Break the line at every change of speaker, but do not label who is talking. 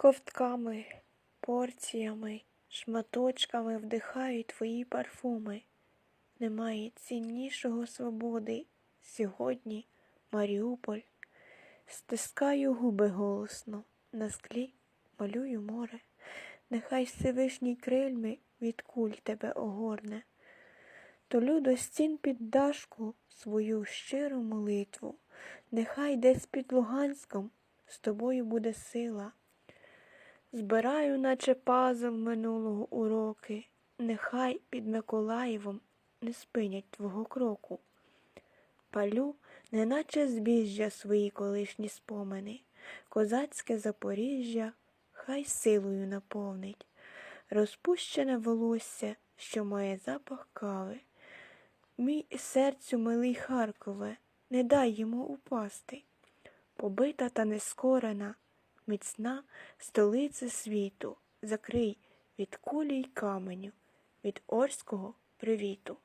Ковтками, порціями, шматочками вдихають твої парфуми. Немає ціннішого свободи. Сьогодні Маріуполь. Стискаю губи голосно, на склі малюю море. Нехай Всевишній крильми від куль тебе огорне. Толю до стін під дашку свою щиру молитву. Нехай десь під Луганськом з тобою буде сила. Збираю, наче пазл минулого уроки, нехай під Миколаєвом не спинять твого кроку. Палю, неначе збіжжя свої колишні спомини, козацьке Запоріжжя хай силою наповнить, розпущене волосся, що має запах кави. Мій серцю милий Харкове, не дай йому упасти. Побита та нескорена, міцна столиця світу, закрий від кулі й каменю, від орського привіту.